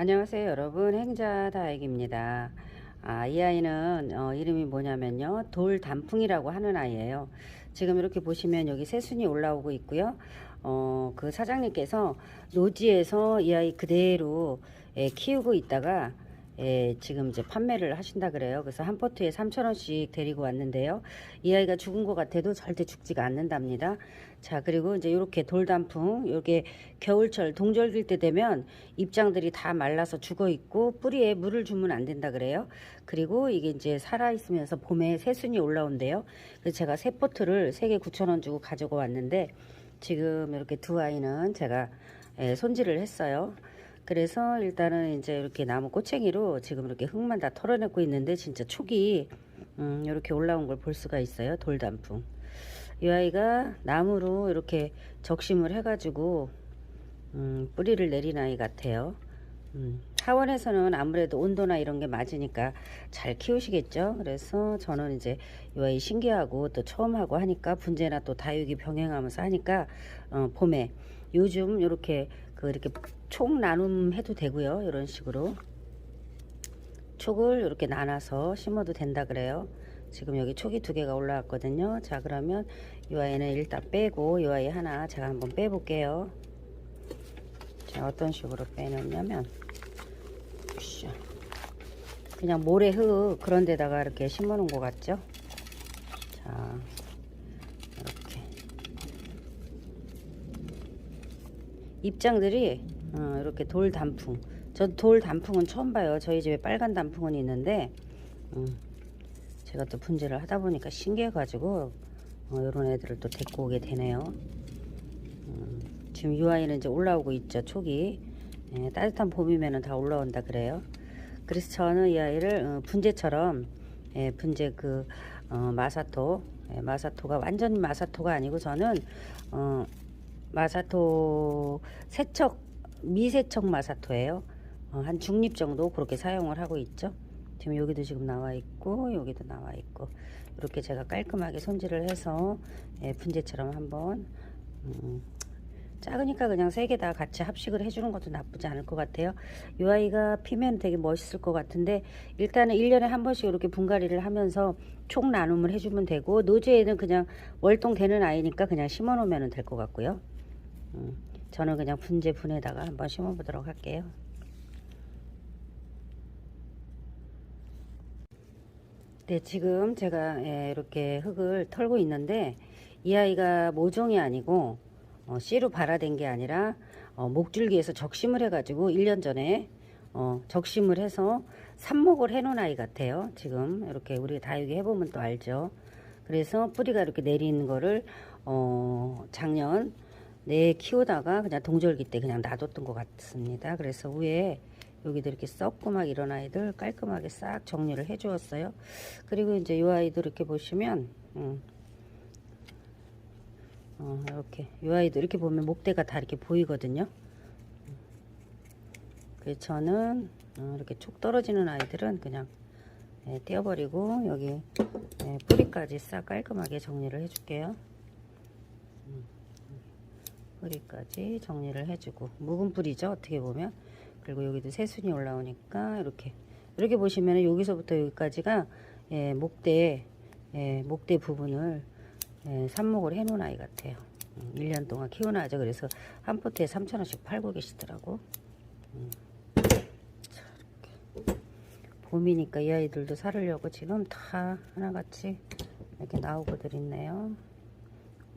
안녕하세요 여러분. 행자다액입니다. 아, 이 아이는 어, 이름이 뭐냐면요. 돌 단풍이라고 하는 아이예요. 지금 이렇게 보시면 여기 새순이 올라오고 있고요. 어, 그 사장님께서 노지에서 이 아이 그대로 예, 키우고 있다가 예, 지금 이제 판매를 하신다 그래요. 그래서 한 포트에 3,000원씩 데리고 왔는데요. 이 아이가 죽은 것 같아도 절대 죽지가 않는답니다. 자, 그리고 이제 이렇게 돌단풍, 이게 겨울철 동절길 때 되면 입장들이 다 말라서 죽어 있고 뿌리에 물을 주면 안 된다 그래요. 그리고 이게 이제 살아 있으면서 봄에 새순이 올라온대요. 그래서 제가 새 포트를 3개 9,000원 주고 가지고 왔는데 지금 이렇게 두 아이는 제가 예, 손질을 했어요. 그래서 일단은 이제 이렇게 나무 꼬챙이로 지금 이렇게 흙만 다 털어내고 있는데 진짜 촉이 음, 이렇게 올라온 걸 볼 수가 있어요. 돌단풍. 이 아이가 나무로 이렇게 적심을 해가지고 음, 뿌리를 내린 아이 같아요. 음, 하원에서는 아무래도 온도나 이런 게 맞으니까 잘 키우시겠죠. 그래서 저는 이제 이 아이 신기하고 또 처음 하고 하니까 분재나 또 다육이 병행하면서 하니까 어, 봄에 요즘 이렇게 그 이렇게 촉 나눔 해도 되고요. 이런 식으로 촉을 이렇게 나눠서 심어도 된다 그래요. 지금 여기 촉이 두 개가 올라왔거든요. 자 그러면 이 아이는 일단 빼고 이 아이 하나 제가 한번 빼볼게요. 자 어떤 식으로 빼놓냐면. 그냥 모래 흙 그런 데다가 이렇게 심어 놓은 것 같죠? 자 이렇게 입장들이 어, 이렇게 돌 단풍. 저 돌 단풍은 처음 봐요. 저희 집에 빨간 단풍은 있는데 음, 제가 또 분재를 하다 보니까 신기해 가지고 어, 이런 애들을 또 데리고 오게 되네요. 음, 지금 이 아이는 이제 올라오고 있죠 촉이 예, 따뜻한 봄이면 다 올라온다 그래요. 그래서 저는 이 아이를 어, 분재처럼 예, 분재 그 어, 마사토 예, 마사토가 완전 마사토가 아니고 저는 어, 마사토 세척 미세척 마사토예요. 어, 한 중립 정도 그렇게 사용을 하고 있죠. 지금 여기도 지금 나와 있고 여기도 나와 있고 이렇게 제가 깔끔하게 손질을 해서 예, 분재처럼 한번 음, 작으니까 그냥 세 개 다 같이 합식을 해주는 것도 나쁘지 않을 것 같아요. 이 아이가 피면 되게 멋있을 것 같은데 일단은 1년에 한 번씩 이렇게 분갈이를 하면서 총 나눔을 해주면 되고 노지에는 그냥 월동되는 아이니까 그냥 심어 놓으면 될 것 같고요. 음, 저는 그냥 분재 분에다가 한번 심어 보도록 할게요. 네, 지금 제가 예, 이렇게 흙을 털고 있는데 이 아이가 모종이 아니고 어, 씨로 발화된 게 아니라 어, 목줄기에서 적심을 해가지고 1년 전에 어, 적심을 해서 삽목을 해놓은 아이 같아요. 지금 이렇게 우리 다육이 해보면 또 알죠. 그래서 뿌리가 이렇게 내리는 거를 어, 작년 내 키우다가 그냥 동절기 때 그냥 놔뒀던 것 같습니다. 그래서 위에 여기도 이렇게 썩고 막 이런 아이들 깔끔하게 싹 정리를 해 주었어요. 그리고 이제 이 아이들 이렇게 보시면 음, 어, 이렇게 이 아이도 이렇게 보면 목대가 다 이렇게 보이거든요. 그래서 저는 어, 이렇게 촉 떨어지는 아이들은 그냥 예, 떼어버리고 여기 예, 뿌리까지 싹 깔끔하게 정리를 해줄게요. 음, 뿌리까지 정리를 해주고 묵은 뿌리죠 어떻게 보면 그리고 여기도 새순이 올라오니까 이렇게 이렇게 보시면 여기서부터 여기까지가 예, 목대 예, 목대 부분을 예, 삽목을 해놓은 아이 같아요. 음, 1년 동안 키워놔죠. 그래서 한 포트에 3,000원씩 팔고 계시더라고. 음. 자, 이렇게. 봄이니까 이 아이들도 사르려고 지금 다 하나같이 이렇게 나오고들 있네요.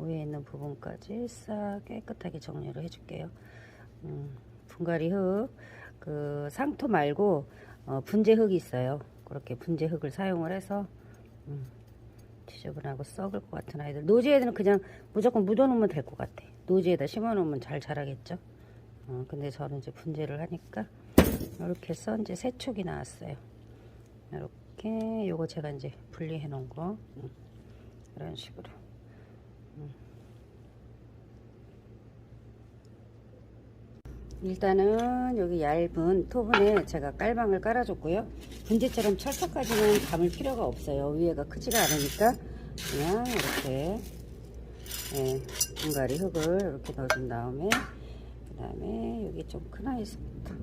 위에 있는 부분까지 싹 깨끗하게 정리를 해줄게요. 음, 분갈이 흙, 그 상토 말고 어, 분재 흙이 있어요. 그렇게 분재 흙을 사용을 해서 음, 지저분하고 썩을 것 같은 아이들. 노지에는 그냥 무조건 묻어놓으면 될 것 같아. 노지에다 심어놓으면 잘 자라겠죠. 어, 근데 저는 이제 분재를 하니까 이렇게 해서 이제 세 촉이 나왔어요. 이렇게 요거 제가 이제 분리해 놓은 거 음, 이런 식으로. 일단은 여기 얇은 토분에 제가 깔방을 깔아줬고요. 분재처럼 철사까지는 감을 필요가 없어요. 위에가 크지가 않으니까 그냥 이렇게 예, 분갈이 흙을 이렇게 넣어준 다음에 그 다음에 여기 좀 큰 아이스부터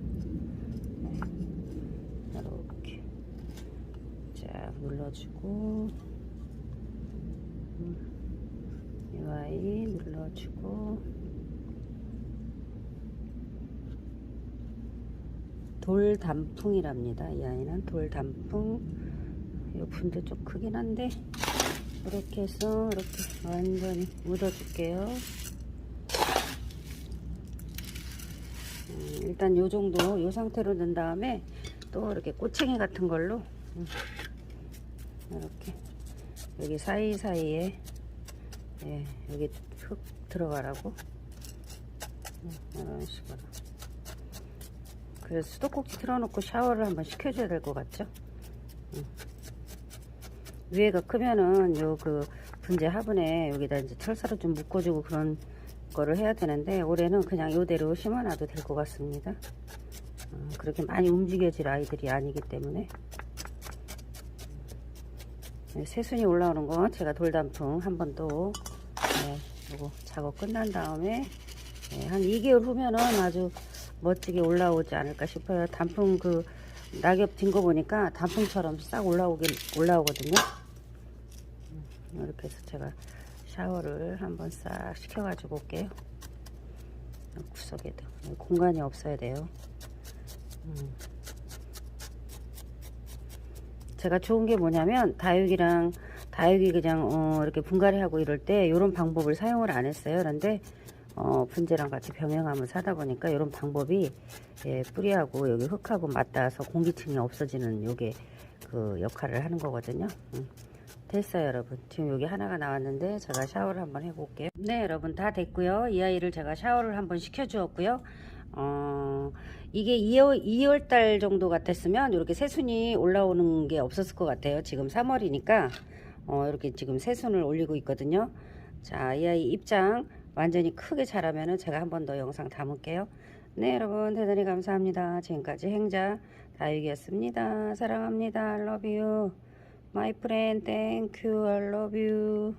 이렇게 쫙 눌러주고 음, 이 아이 눌러주고 돌단풍이랍니다. 이 아이는 돌단풍 이 분도 좀 크긴 한데 이렇게 해서 이렇게 완전히 묻어줄게요. 음, 일단 요 정도 요 상태로 넣은 다음에 또 이렇게 꼬챙이 같은 걸로 음, 이렇게 여기 사이사이에 예, 여기 흙 들어가라고 음, 이런 식으로 그래서 수도꼭지 틀어놓고 샤워를 한번 시켜줘야 될 것 같죠 음. 위에가 크면은 요 그 분재 화분에 여기다 이제 철사로 좀 묶어주고 그런 거를 해야 되는데 올해는 그냥 요대로 심어놔도 될 것 같습니다. 어, 그렇게 많이 움직여질 아이들이 아니기 때문에 네, 새순이 올라오는 건 제가 돌단풍 한 번 또 네, 요거 작업 끝난 다음에 네, 한 2개월 후면은 아주 멋지게 올라오지 않을까 싶어요. 단풍 그 낙엽 진거 보니까 단풍처럼 싹 올라오긴 올라오거든요. 음, 이렇게 해서 제가 샤워를 한번 싹 시켜가지고 올게요. 구석에도 공간이 없어야 돼요. 음. 제가 좋은 게 뭐냐면 다육이랑 다육이 그냥 어 이렇게 분갈이 하고 이럴 때 이런 방법을 사용을 안 했어요. 그런데 어 분재랑 같이 병행하면 사다 보니까 이런 방법이 예, 뿌리하고 여기 흙하고 맞닿아서 공기층이 없어지는 요게 그 역할을 하는 거거든요. 음. 됐어요 여러분. 지금 여기 하나가 나왔는데 제가 샤워를 한번 해볼게요. 네 여러분 다 됐고요. 이 아이를 제가 샤워를 한번 시켜 주었고요. 어 이게 2월, 2월 달 정도 같았으면 이렇게 새순이 올라오는 게 없었을 것 같아요. 지금 3월이니까. 어 이렇게 지금 새순을 올리고 있거든요. 자 이 아이 입장 완전히 크게 자라면 은 제가 한 번 더 영상 담을게요 네 여러분 대단히 감사합니다 지금까지 행자 다육이었습니다 사랑합니다 I love you My friend, thank you. I love you.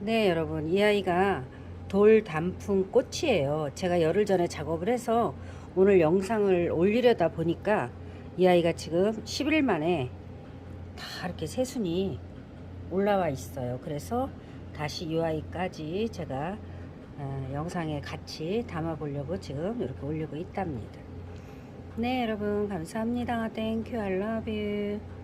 네, 여러분. 이 아이가 돌 단풍 꽃이에요. 제가 열흘 전에 작업을 해서 오늘 영상을 올리려다 보니까 이 아이가 지금 11일 만에 다 이렇게 새순이 올라와 있어요. 그래서 다시 이 아이까지 제가 어, 영상에 같이 담아 보려고 지금 이렇게 올리고 있답니다. 네, 여러분 감사합니다. Love you.